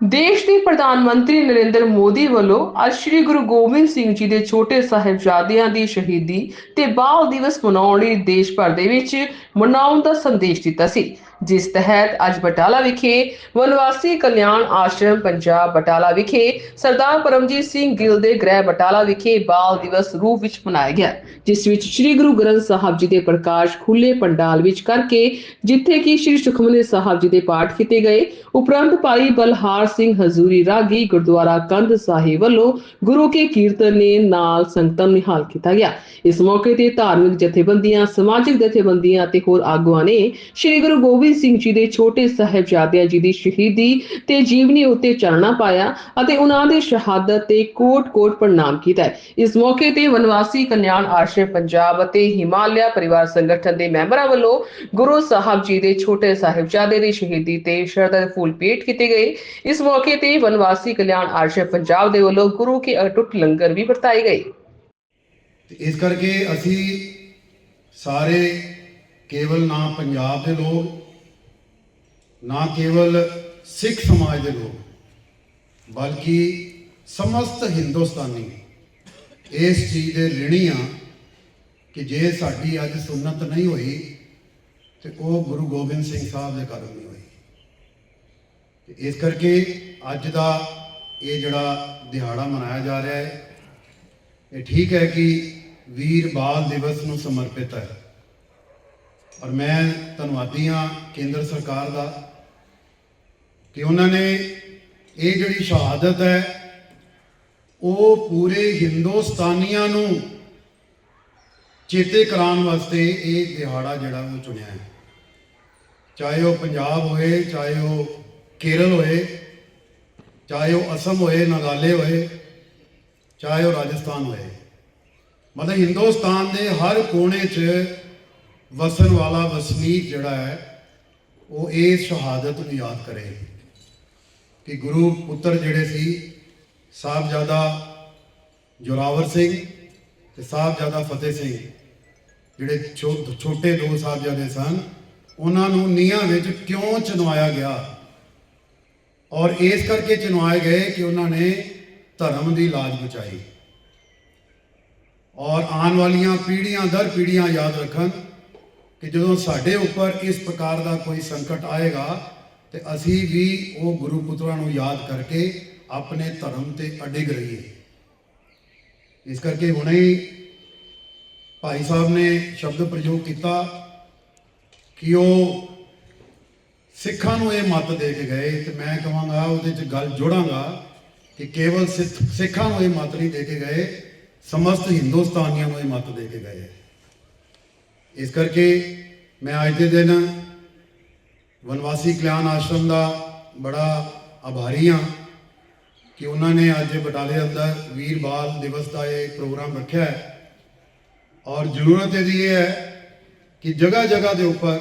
ਦੇਸ਼ ਦੇ ਪ੍ਰਧਾਨ ਮੰਤਰੀ ਨਰਿੰਦਰ ਮੋਦੀ ਵੱਲੋਂ ਅੱਜ ਸ੍ਰੀ ਗੁਰੂ ਗੋਬਿੰਦ ਸਿੰਘ ਜੀ ਦੇ ਛੋਟੇ ਸਾਹਿਬਜ਼ਾਦਿਆਂ ਦੀ ਸ਼ਹੀਦੀ ਤੇ ਬਾਲ ਦਿਵਸ ਮਨਾਉਣ ਲਈ ਦੇਸ਼ ਭਰ ਦੇ ਵਿੱਚ ਮਨਾਉਣ ਦਾ ਸੰਦੇਸ਼ ਦਿੱਤਾ ਸੀ। ਜਿਸ ਤਹਿਤ ਅੱਜ ਬਟਾਲਾ ਵਿਖੇ ਵਨਵਾਸੀ ਕਲਿਆਣ ਆਸ਼ਰਮ ਪੰਜਾਬ ਬਟਾਲਾ ਵਿਖੇ ਸਰਦਾਰ ਪਰਮਜੀਤ ਸਿੰਘ ਗਿੱਲ ਦੇ ਗ੍ਰਹਿ ਬਟਾਲਾ ਵਿਖੇ ਬਾਲ ਦਿਵਸ ਰੂਪ ਵਿੱਚ ਮਨਾਇਆ ਗਿਆ, ਜਿਸ ਵਿੱਚ ਸ੍ਰੀ ਗੁਰੂ ਗ੍ਰੰਥ ਸਾਹਿਬ ਜੀ ਦੇ ਪ੍ਰਕਾਸ਼ ਖੁੱਲੇ ਪੰਡਾਲ ਵਿੱਚ ਕਰਕੇ ਜਿੱਥੇ ਕਿ ਸ੍ਰੀ ਸੁਖਮਨੀ ਸਾਹਿਬ ਜੀ ਦੇ ਪਾਠ ਕੀਤੇ ਗਏ, ਉਪਰੰਤ ਭਾਈ ਬਲਹਾਰ ਸਿੰਘ ਹਜ਼ੂਰੀ ਰਾਗੀ ਗੁਰਦੁਆਰਾ ਕੰਧ ਸਾਹਿਬ ਵੱਲੋਂ ਗੁਰੂ ਕੇ ਕੀਰਤਨ ਨੇ ਨਾਲ ਸੰਗਤਾਂ ਨਿਹਾਲ ਕੀਤਾ ਗਿਆ। ਇਸ ਮੌਕੇ ਤੇ ਧਾਰਮਿਕ ਜਥੇਬੰਦੀਆਂ, ਸਮਾਜਿਕ ਜਥੇਬੰਦੀਆਂ ਅਤੇ ਹੋਰ ਆਗੂਆਂ ਨੇ ਸ੍ਰੀ ਗੁਰੂ ਗੋਬਿੰਦ ਸਿੰਘ ਜੀ ਦੇ ਛੋਟੇ ਸਾਹਿਬਜ਼ਾਦਿਆਂ ਜੀ ਦੀ ਸ਼ਹੀਦੀ ਤੇ ਜੀਵਨੀ ਉੱਤੇ ਚਾਨਣਾ ਪਾਇਆ ਅਤੇ ਉਹਨਾਂ ਦੇ ਸ਼ਹਾਦਤ ਤੇ ਕੋਟ-ਕੋਟ ਪ੍ਰਣਾਮ ਕੀਤਾ ਇਸ ਮੌਕੇ ਤੇ ਵਨਵਾਸੀ ਕਲਿਆਣ ਆਸ਼ਰਮ ਪੰਜਾਬ ਅਤੇ ਹਿਮਾਲਿਆ ਪਰਿਵਾਰ ਸੰਗਠਨ ਦੇ ਮੈਂਬਰਾਂ ਵੱਲੋਂ ਗੁਰੂ ਸਾਹਿਬ ਜੀ ਦੇ ਛੋਟੇ ਸਾਹਿਬਜ਼ਾਦੇ ਦੀ ਸ਼ਹੀਦੀ ਤੇ ਸ਼ਰਧਾ ਫੁੱਲ ਭੇਟ ਕੀਤੇ ਗਏ। ਇਸ ਮੌਕੇ ਤੇ ਵਨਵਾਸੀ ਕਲਿਆਣ ਆਸ਼ਰਮ ਪੰਜਾਬ ਦੇ ਵੱਲੋਂ ਗੁਰੂ ਕੇ ਅਟੁੱਟ ਲੰਗਰ ਵੀ ਵਰਤਾਏ ਗਏ। ਇਸ ਕਰਕੇ ਅਸੀਂ ਸਾਰੇ ਕੇਵਲ ਨਾ ਪੰਜਾਬ ਦੇ ਲੋਕ ਨਾ ਕੇਵਲ ਸਿੱਖ ਸਮਾਜ ਦੇ ਲੋਕ, ਬਲਕਿ ਸਮਸਤ ਹਿੰਦੁਸਤਾਨੀ ਇਸ ਚੀਜ਼ ਦੇ ਰਿਣੀ ਆ ਕਿ ਜੇ ਸਾਡੀ ਅੱਜ ਸੁਨਤ ਨਹੀਂ ਹੋਈ ਤੇ ਉਹ ਗੁਰੂ ਗੋਬਿੰਦ ਸਿੰਘ ਸਾਹਿਬ ਦੇ ਕਾਰਨ ਨਹੀਂ ਹੋਈ। ਤੇ ਇਸ ਕਰਕੇ ਅੱਜ ਦਾ ਇਹ ਜਿਹੜਾ ਦਿਹਾੜਾ ਮਨਾਇਆ ਜਾ ਰਿਹਾ ਹੈ, ਇਹ ਠੀਕ ਹੈ ਕਿ ਵੀਰ ਬਾਲ ਦਿਵਸ ਨੂੰ ਸਮਰਪਿਤ ਹੈ। ਔਰ ਮੈਂ ਧੰਨਵਾਦੀ ਹਾਂ ਕੇਂਦਰ ਸਰਕਾਰ ਦਾ ਕਿ ਉਹਨਾਂ ਨੇ ਇਹ ਜਿਹੜੀ ਸ਼ਹਾਦਤ ਹੈ, ਉਹ ਪੂਰੇ ਹਿੰਦੁਸਤਾਨੀਆਂ ਨੂੰ ਚੇਤੇ ਕਰਾਉਣ ਵਾਸਤੇ ਇਹ ਦਿਹਾੜਾ ਜਿਹੜਾ ਉਹ ਚੁਣਿਆ ਹੈ। ਚਾਹੇ ਉਹ ਪੰਜਾਬ ਹੋਏ, ਚਾਹੇ ਉਹ ਕੇਰਲ ਹੋਏ, ਚਾਹੇ ਉਹ ਅਸਮ ਹੋਏ, ਨਾਗਾਲੇ ਹੋਏ, ਚਾਹੇ ਉਹ ਰਾਜਸਥਾਨ ਹੋਏ। ਮਤਲਬ ਹਿੰਦੁਸਤਾਨ ਦੇ ਹਰ ਕੋਨੇ 'ਚ ਵਸਣ ਵਾਲਾ ਵਸਨੀਕ ਜਿਹੜਾ ਹੈ, ਉਹ ਇਹ ਸ਼ਹਾਦਤ ਨੂੰ ਯਾਦ ਕਰੇ। ਕਿ ਗੁਰੂ ਪੁੱਤਰ ਜਿਹੜੇ ਸੀ, ਸਾਹਿਬਜ਼ਾਦਾ ਜੋਰਾਵਰ ਸਿੰਘ ਤੇ ਸਾਹਿਬਜ਼ਾਦਾ ਫਤਿਹ ਸਿੰਘ, ਜਿਹੜੇ ਛੋ- ਛੋਟੇ ਦੋ ਸਾਹਿਬਜ਼ਾਦੇ ਸਨ, ਉਹਨਾਂ ਨੂੰ ਨੀਹਾਂ ਵਿੱਚ ਕਿਉਂ ਚਨਵਾਇਆ ਗਿਆ? ਔਰ ਇਸ ਕਰਕੇ ਚਨਵਾਏ ਗਏ ਕਿ ਉਹਨਾਂ ਨੇ ਧਰਮ ਦੀ ਲਾਜ ਬਚਾਈ। ਔਰ ਆਉਣ ਵਾਲੀਆਂ ਪੀੜ੍ਹੀਆਂ ਦਰ ਪੀੜ੍ਹੀਆਂ ਯਾਦ ਰੱਖਣ ਕਿ ਜਦੋਂ ਸਾਡੇ ਉੱਪਰ ਇਸ ਪ੍ਰਕਾਰ ਦਾ ਕੋਈ ਸੰਕਟ ਆਏਗਾ ਤੇ ਅਸੀਂ ਵੀ ਉਹ ਗੁਰੂ ਪੁੱਤਰਾਂ ਨੂੰ ਯਾਦ ਕਰਕੇ ਆਪਣੇ ਧਰਮ ਤੇ ਅਡਿਗ ਰਹੀਏ। ਇਸ ਕਰਕੇ ਹੁਣੇ ਹੀ ਭਾਈ ਸਾਹਿਬ ਨੇ ਸ਼ਬਦ ਪ੍ਰਯੋਗ ਕੀਤਾ ਕਿ ਉਹ ਸਿੱਖਾਂ ਨੂੰ ਇਹ ਮੱਤ ਦੇ ਕੇ ਗਏ ਤੇ ਮੈਂ ਕਹਾਂਗਾ ਉਹਦੇ 'ਚ ਗੱਲ ਜੋੜਾਂਗਾ ਕਿ ਕੇਵਲ ਸਿੱਖ- ਸਿੱਖਾਂ ਨੂੰ ਇਹ ਮੱਤ ਨਹੀਂ ਦੇ ਕੇ ਗਏ, ਸਮਸਤ ਹਿੰਦੁਸਤਾਨੀਆਂ ਨੂੰ ਇਹ ਮੱਤ ਦੇ ਕੇ ਗਏ। ਇਸ ਕਰਕੇ ਮੈਂ ਅੱਜ ਦੇ ਦਿਨ ਵਨਵਾਸੀ ਕਲਿਆਣ ਆਸ਼ਰਮ ਦਾ ਬੜਾ ਆਭਾਰੀ ਹਾਂ ਕਿ ਉਹਨਾਂ ਨੇ ਅੱਜ ਬਟਾਲੇ ਅੰਦਰ ਵੀਰ ਬਾਲ ਦਿਵਸ ਦਾ ਇਹ ਪ੍ਰੋਗਰਾਮ ਰੱਖਿਆ ਹੈ। ਔਰ ਜ਼ਰੂਰਤ ਇਹਦੀ ਇਹ ਹੈ ਕਿ ਜਗ੍ਹਾ ਜਗ੍ਹਾ ਦੇ ਉੱਪਰ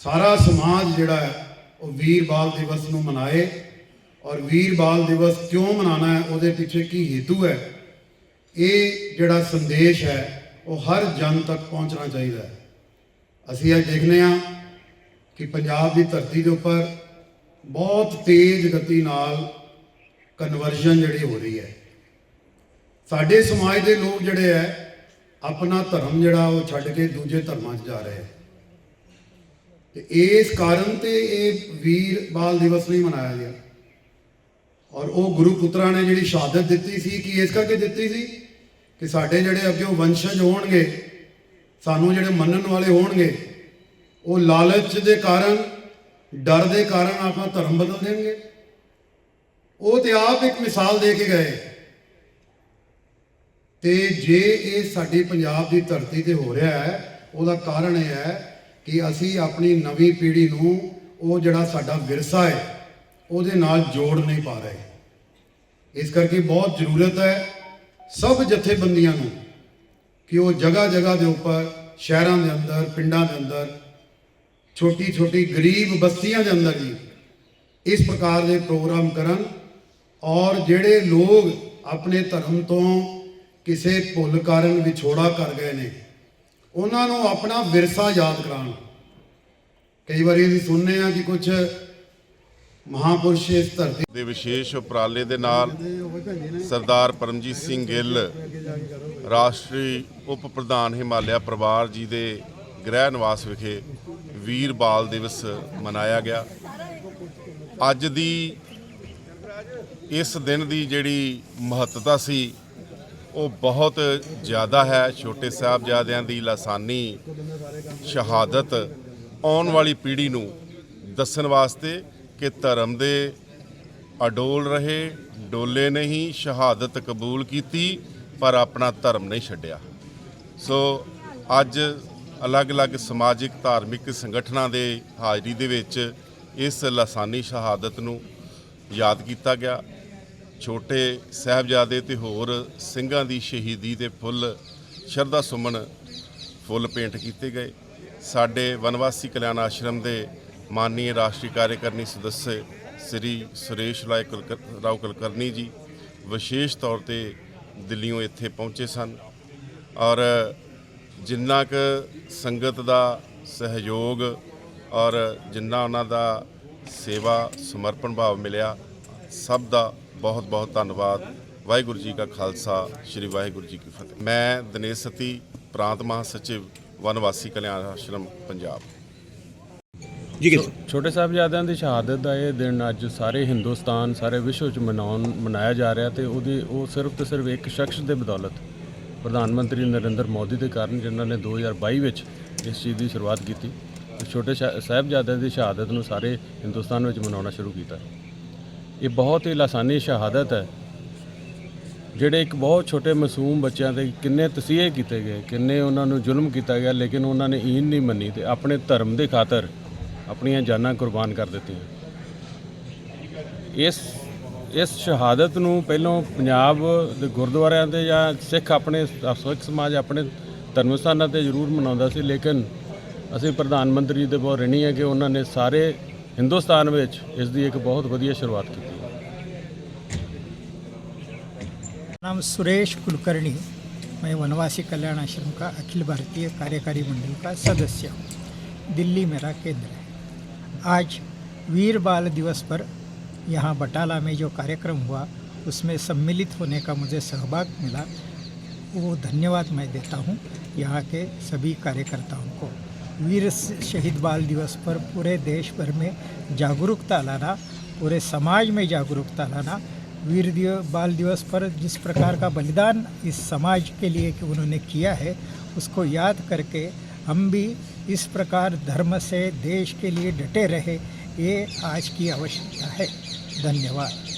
ਸਾਰਾ ਸਮਾਜ ਜਿਹੜਾ ਹੈ, ਉਹ ਵੀਰ ਬਾਲ ਦਿਵਸ ਨੂੰ ਮਨਾਏ। ਔਰ ਵੀਰ ਬਾਲ ਦਿਵਸ ਕਿਉਂ ਮਨਾਉਣਾ ਹੈ, ਉਹਦੇ ਪਿੱਛੇ ਕੀ ਹੇਤੂ ਹੈ, ਇਹ ਜਿਹੜਾ ਸੰਦੇਸ਼ ਹੈ, ਉਹ ਹਰ ਜਨ ਤੱਕ ਪਹੁੰਚਣਾ ਚਾਹੀਦਾ ਹੈ। ਅਸੀਂ ਅੱਜ ਦੇਖਦੇ ਹਾਂ ਕਿ ਪੰਜਾਬ ਦੀ ਧਰਤੀ ਦੇ ਉੱਪਰ ਬਹੁਤ ਤੇਜ਼ ਗਤੀ ਨਾਲ ਕਨਵਰਜਨ ਜਿਹੜੀ ਹੋ ਰਹੀ ਹੈ। ਸਾਡੇ ਸਮਾਜ ਦੇ ਲੋਕ ਜਿਹੜੇ ਹੈ, ਆਪਣਾ ਧਰਮ ਜਿਹੜਾ ਉਹ ਛੱਡ ਕੇ ਦੂਜੇ ਧਰਮਾਂ 'ਚ ਜਾ ਰਹੇ ਹੈ। ਤੇ ਇਸ ਕਾਰਨ ਤੇ ਇਹ ਵੀਰ ਬਾਲ ਦਿਵਸ ਨਹੀਂ ਮਨਾਇਆ ਗਿਆ। ਔਰ ਉਹ ਗੁਰੂ ਪੁੱਤਰਾਂ ਨੇ ਜਿਹੜੀ ਸ਼ਹਾਦਤ ਦਿੱਤੀ ਸੀ, ਕਿ ਇਸ ਕਰਕੇ ਦਿੱਤੀ ਸੀ? ਕਿ ਸਾਡੇ ਜਿਹੜੇ ਅੱਗੇ ਉਹ ਵੰਸ਼ਜ ਹੋਣਗੇ, ਸਾਨੂੰ ਜਿਹੜੇ ਮੰਨਣ ਵਾਲੇ ਹੋਣਗੇ ਉਹ ਲਾਲਚ ਦੇ ਕਾਰਨ, ਡਰ ਦੇ ਕਾਰਨ ਆਪਣਾ ਧਰਮ ਬਦਲ ਦੇਣਗੇ। ਉਹ ਤੇ ਆਪ ਇੱਕ ਮਿਸਾਲ ਦੇ ਕੇ ਗਏ। ਤੇ ਜੇ ਇਹ ਸਾਡੀ ਪੰਜਾਬ ਦੀ ਧਰਤੀ ਤੇ ਹੋ ਰਿਹਾ ਹੈ, ਉਹਦਾ ਕਾਰਨ ਇਹ ਹੈ ਕਿ ਅਸੀਂ ਆਪਣੀ ਨਵੀਂ ਪੀੜ੍ਹੀ ਨੂੰ ਉਹ ਜਿਹੜਾ ਸਾਡਾ ਵਿਰਸਾ ਹੈ, ਉਹਦੇ ਨਾਲ ਜੋੜ ਨਹੀਂ ਪਾ ਰਹੇ। ਇਸ ਕਰਕੇ ਬਹੁਤ ਜ਼ਰੂਰਤ ਹੈ ਸਭ ਜਥੇਬੰਦੀਆਂ ਨੂੰ ਕਿ ਉਹ ਜਗ੍ਹਾ ਜਗ੍ਹਾ ਦੇ ਉੱਪਰ, ਸ਼ਹਿਰਾਂ ਦੇ ਅੰਦਰ, ਪਿੰਡਾਂ ਦੇ ਅੰਦਰ ਛੋਟੀ ਛੋਟੀ ਗਰੀਬ ਬਸਤੀਆਂ ਦੇ ਅੰਦਰ ਜੀ, ਇਸ ਪ੍ਰਕਾਰ ਦੇ ਪ੍ਰੋਗਰਾਮ ਕਰਨ ਔਰ ਜਿਹੜੇ ਲੋਕ ਆਪਣੇ ਧਰਮ ਤੋਂ ਕਿਸੇ ਭੁੱਲ ਕਾਰਨ ਵਿਛੋੜਾ ਕਰ ਗਏ ਨੇ, ਉਹਨਾਂ ਨੂੰ ਆਪਣਾ ਵਿਰਸਾ ਯਾਦ ਕਰਾਉਣ। ਕਈ ਵਾਰੀ ਅਸੀਂ ਸੁਣਨੇ ਆ ਕਿ ਕੁਝ ਮਹਾਪੁਰਸ਼ ਇਸ ਧਰਤੀ ਦੇ ਵਿਸ਼ੇਸ਼ ਉਪਰਾਲੇ ਦੇ ਨਾਲ ਸਰਦਾਰ ਪਰਮਜੀਤ ਸਿੰਘ ਗਿੱਲ, ਰਾਸ਼ਟਰੀ ਉਪ ਪ੍ਰਧਾਨ ਹਿਮਾਲਿਆ ਪਰਿਵਾਰ ਜੀ ਦੇ ਗ੍ਰਹਿ ਨਿਵਾਸ ਵਿਖੇ ਵੀਰ ਬਾਲ ਦਿਵਸ ਮਨਾਇਆ ਗਿਆ। ਅੱਜ ਦੀ ਇਸ ਦਿਨ ਦੀ ਜਿਹੜੀ ਮਹੱਤਤਾ ਸੀ, ਉਹ ਬਹੁਤ ਜ਼ਿਆਦਾ ਹੈ। ਛੋਟੇ ਸਾਹਿਬਜ਼ਾਦਿਆਂ ਦੀ ਲਾਸਾਨੀ ਸ਼ਹਾਦਤ ਆਉਣ ਵਾਲੀ ਪੀੜ੍ਹੀ ਨੂੰ ਦੱਸਣ ਵਾਸਤੇ ਕਿ ਧਰਮ ਦੇ ਅਡੋਲ ਰਹੇ, ਡੋਲੇ ਨਹੀਂ, ਸ਼ਹਾਦਤ ਕਬੂਲ ਕੀਤੀ, ਪਰ ਆਪਣਾ ਧਰਮ ਨਹੀਂ ਛੱਡਿਆ। ਸੋ ਅੱਜ ਅਲੱਗ-ਅਲੱਗ ਸਮਾਜਿਕ, ਧਾਰਮਿਕ ਸੰਗਠਨਾਂ ਦੇ ਹਾਜ਼ਰੀ ਦੇ ਵਿੱਚ ਇਸ ਲਾਸਾਨੀ ਸ਼ਹਾਦਤ ਨੂੰ ਯਾਦ ਕੀਤਾ ਗਿਆ। ਛੋਟੇ ਸਹਿਬਜ਼ਾਦੇ ਤੇ ਹੋਰ ਸਿੰਘਾਂ ਦੀ ਸ਼ਹੀਦੀ ਦੇ ਫੁੱਲ ਸ਼ਰਧਾ ਸੁਮਨ ਫੁੱਲ ਪੇਂਟ ਕੀਤੇ ਗਏ। ਸਾਡੇ ਵਨਵਾਸੀ ਕਲਿਆਣ ਆਸ਼ਰਮ ਦੇ ਮਾਨਨੀ ਰਾਸ਼ਟਰੀ ਕਾਰਜਕਰਨੀ ਸਦੱਸ ਸ੍ਰੀ ਸੁਰੇਸ਼ ਰਾਓ ਕਲਕਰਨੀ ਜੀ ਵਿਸ਼ੇਸ਼ ਤੌਰ ਤੇ ਦਿੱਲੀੋਂ ਇੱਥੇ ਪਹੁੰਚੇ ਸਨ। ਔਰ ਜਿੰਨਾ ਕੁ ਸੰਗਤ ਦਾ ਸਹਿਯੋਗ ਔਰ ਜਿੰਨਾ ਉਹਨਾਂ ਦਾ ਸੇਵਾ ਸਮਰਪਣ ਭਾਵ ਮਿਲਿਆ ਸਭ ਦਾ ਬਹੁਤ ਬਹੁਤ ਧੰਨਵਾਦ। ਵਾਹਿਗੁਰੂ ਜੀ ਕਾ ਖਾਲਸਾ ਸ੍ਰੀ ਵਾਹਿਗੁਰੂ ਜੀ ਕੀ ਫਤਿਹ। ਮੈਂ ਦਿਨੇਸ਼ ਸਤੀ ਪ੍ਰਾਂਤ ਮਹਾਸਚਿਵ ਵਨਵਾਸੀ ਕਲਿਆਣ ਆਸ਼ਰਮ ਪੰਜਾਬ। ਜੀ ਕਿਸ ਛੋਟੇ ਸਾਹਿਬਜ਼ਾਦਿਆਂ ਦੀ ਸ਼ਹਾਦਤ ਦਾ ਇਹ ਦਿਨ ਅੱਜ ਸਾਰੇ ਹਿੰਦੁਸਤਾਨ ਸਾਰੇ ਵਿਸ਼ਵ 'ਚ ਮਨਾਉਣ ਮਨਾਇਆ ਜਾ ਰਿਹਾ ਤੇ ਉਹਦੀ ਉਹ ਸਿਰਫ ਤੇ ਸਿਰਫ ਇੱਕ ਸ਼ਖਸ ਦੇ ਬਦੌਲਤ ਪ੍ਰਧਾਨ ਮੰਤਰੀ ਨਰਿੰਦਰ ਮੋਦੀ ਦੇ ਕਾਰਨ ਜਿਨ੍ਹਾਂ ਨੇ 2022 ਵਿੱਚ ਇਸ ਚੀਜ਼ ਦੀ ਸ਼ੁਰੂਆਤ ਕੀਤੀ ਛੋਟੇ ਸ਼ਾ- ਸਾਹਿਬਜ਼ਾਦਿਆਂ ਦੀ ਸ਼ਹਾਦਤ ਨੂੰ ਸਾਰੇ ਹਿੰਦੁਸਤਾਨ ਵਿੱਚ ਮਨਾਉਣਾ ਸ਼ੁਰੂ ਕੀਤਾ। ਇਹ ਬਹੁਤ ਹੀ ਲਾਸਾਨੀ ਸ਼ਹਾਦਤ ਹੈ, ਜਿਹੜੇ ਇੱਕ ਬਹੁਤ ਛੋਟੇ ਮਾਸੂਮ ਬੱਚਿਆਂ ਤੇ ਕਿੰਨੇ ਤਸੀਹੇ ਕੀਤੇ ਗਏ, ਕਿੰਨੇ ਉਹਨਾਂ ਨੂੰ ਜ਼ੁਲਮ ਕੀਤਾ ਗਿਆ, ਲੇਕਿਨ ਉਹਨਾਂ ਨੇ ਈਨ ਨਹੀਂ ਮੰਨੀ ਤੇ ਆਪਣੇ ਧਰਮ ਦੇ ਖਾਤਰ ਆਪਣੀਆਂ ਜਾਨਾਂ ਕੁਰਬਾਨ ਕਰ ਦਿੱਤੀਆਂ। ਇਸ ਇਸ ਸ਼ਹਾਦਤ ਨੂੰ ਪਹਿਲਾਂ ਪੰਜਾਬ ਦੇ ਗੁਰਦੁਆਰਿਆਂ ਤੇ ਜਾਂ ਸਿੱਖ ਆਪਣੇ ਸਿੱਖ ਸਮਾਜ ਆਪਣੇ ਧਰਮ ਸਥਾਨਾਂ ਤੇ ਜ਼ਰੂਰ ਮਨਾਉਂਦਾ ਸੀ ਲੇਕਿਨ ਅਸੀਂ ਪ੍ਰਧਾਨ ਮੰਤਰੀ ਜੀ ਦੇ ਬਹੁਤ ਰਿਣੀ ਹੈ ਕਿ ਉਹਨਾਂ ਨੇ ਸਾਰੇ ਹਿੰਦੁਸਤਾਨ ਵਿੱਚ ਇਸ ਦੀ ਇੱਕ ਬਹੁਤ ਵਧੀਆ ਸ਼ੁਰੂਆਤ ਕੀਤੀ नाम सुरेश कुलकर्णी मैं वनवासी कल्याण आश्रम का अखिल भारतीय कार्यकारी मंडल का सदस्य हूँ दिल्ली मेरा केंद्र है आज वीर बाल दिवस पर यहाँ बटाला में जो कार्यक्रम हुआ, उसमें सम्मिलित होने का मुझे सहभाग मिला। वो धन्यवाद मैं देता हूँ यहाँ के सभी कार्यकर्ताओं को। वीर शहीद बाल दिवस पर पूरे देश भर में जागरूकता लाना, पूरे समाज में जागरूकता लाना, वीर दिव, बाल दिवस पर जिस प्रकार का बलिदान इस समाज के लिए कि उन्होंने किया है, उसको याद करके हम भी इस प्रकार धर्म से देश के लिए डटे रहे, ये आज की आवश्यकता है। धन्यवाद